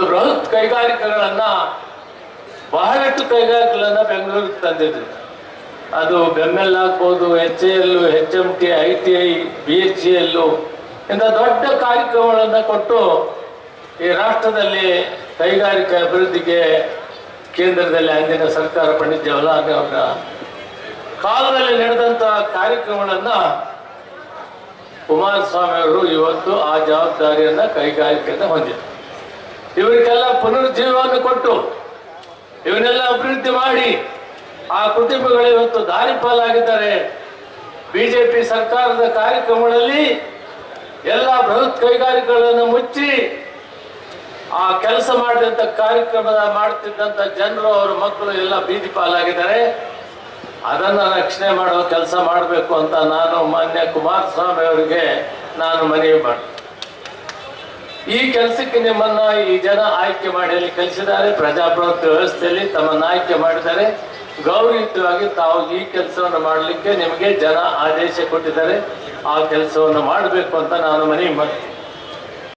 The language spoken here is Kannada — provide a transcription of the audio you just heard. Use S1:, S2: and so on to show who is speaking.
S1: ಒಂದು ಬೃಹತ್ ಕೈಗಾರಿಕೆಗಳನ್ನ, ಬಹಳಷ್ಟು ಕೈಗಾರಿಕೆಗಳನ್ನ ಬೆಂಗಳೂರಿಗೆ ತಂದಿದ್ರು. ಅದು ಬೆಮ್ಮೆಲ್ ಆಗ್ಬೋದು H L H M T I T I B H L ಇಂಥ ದೊಡ್ಡ ಕಾರ್ಯಕ್ರಮಗಳನ್ನ ಕೊಟ್ಟು ಈ ರಾಷ್ಟ್ರದಲ್ಲಿ ಕೈಗಾರಿಕಾ ಅಭಿವೃದ್ಧಿಗೆ ಕೇಂದ್ರದಲ್ಲಿ ಅಂದಿನ ಸರ್ಕಾರ ಪಂಡಿತ್ ಜವಾಹರ್ಲಾಲ್ ಅವರ ಕಾಲದಲ್ಲಿ ನಡೆದಂಥ ಕಾರ್ಯಕ್ರಮಗಳನ್ನು ಕುಮಾರಸ್ವಾಮಿ ಅವರು ಇವತ್ತು ಆ ಜವಾಬ್ದಾರಿಯನ್ನ ಕೈಗಾರಿಕೆಯನ್ನು ಹೊಂದಿದ್ರು. ಇವರಿಗೆಲ್ಲ ಪುನರುಜ್ಜೀವವನ್ನು ಕೊಟ್ಟು ಇವನ್ನೆಲ್ಲ ಅಭಿವೃದ್ಧಿ ಮಾಡಿ ಆ ಕುಟುಂಬಗಳು ಇವತ್ತು ದಾರಿ ಪಾಲಾಗಿದ್ದಾರೆ. ಬಿಜೆಪಿ ಸರ್ಕಾರದ ಕಾರ್ಯಕ್ರಮಗಳಲ್ಲಿ ಎಲ್ಲ ಬೃಹತ್ ಕೈಗಾರಿಕೆಗಳನ್ನು ಮುಚ್ಚಿ ಆ ಕೆಲಸ ಮಾಡಿದಂಥ ಕಾರ್ಯಕ್ರಮದ ಮಾಡ್ತಿದ್ದಂಥ ಜನರು ಅವರ ಮಕ್ಕಳು ಎಲ್ಲ ಬೀದಿ ಪಾಲಾಗಿದ್ದಾರೆ. ಅದನ್ನು ರಕ್ಷಣೆ ಮಾಡುವ ಕೆಲಸ ಮಾಡಬೇಕು ಅಂತ ನಾನು ಮಾನ್ಯ ಕುಮಾರಸ್ವಾಮಿ ಅವರಿಗೆ ನಾನು ಮನವಿ ಮಾಡ್ತೀನಿ. ಈ ಕೆಲಸಕ್ಕೆ ನಿಮ್ಮನ್ನ ಈ ಜನ ಆಯ್ಕೆ ಮಾಡಿ ಕಲಿಸಿದ್ದಾರೆ. ಪ್ರಜಾಪ್ರಭುತ್ವ ವ್ಯವಸ್ಥೆಯಲ್ಲಿ ತಮ್ಮನ್ನ ಆಯ್ಕೆ ಮಾಡಿದ್ದಾರೆ. ಗೌರವಯುತವಾಗಿ ತಾವು ಈ ಕೆಲಸವನ್ನು ಮಾಡಲಿಕ್ಕೆ ನಿಮಗೆ ಜನ ಆದೇಶ ಕೊಟ್ಟಿದ್ದಾರೆ. ಆ ಕೆಲಸವನ್ನು ಮಾಡಬೇಕು ಅಂತ ನಾನು ಮನವಿ